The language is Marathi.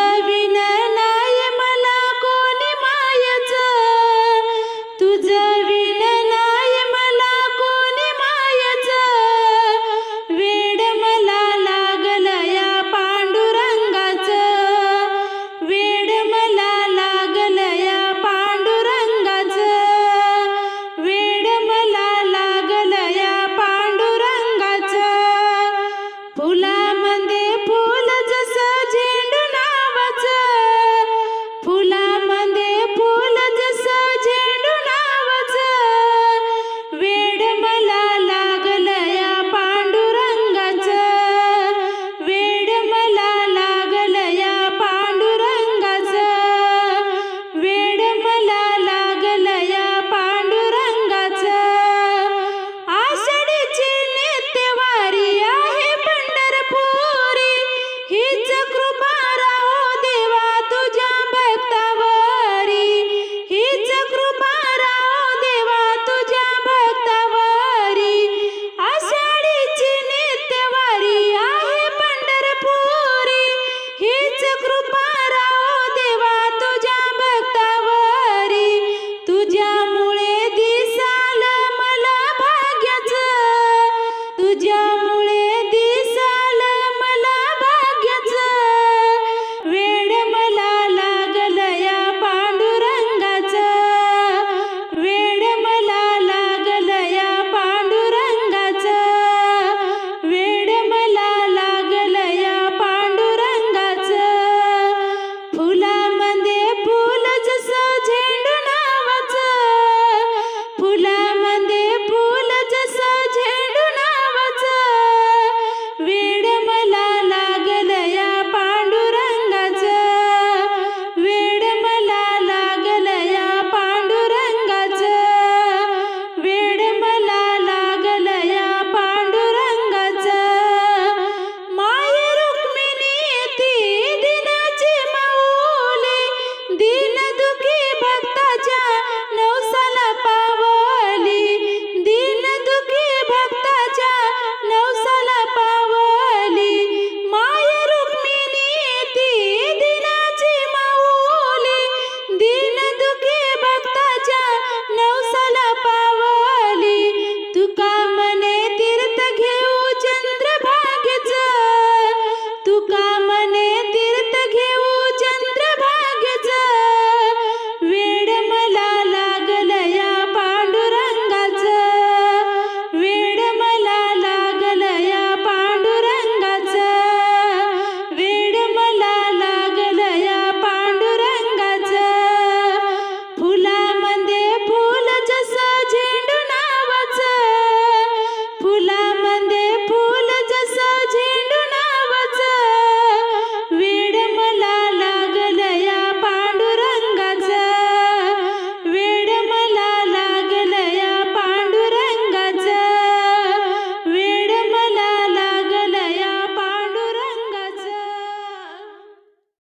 Every night. कृपा तुझ्या भक्तावरी हीच कृपा आहे पंढरपुरी हीच कृपा राव देवा तुझ्या भक्तावरी तुझ्यामुळे दिसलं मला भाग्याच तुझ्या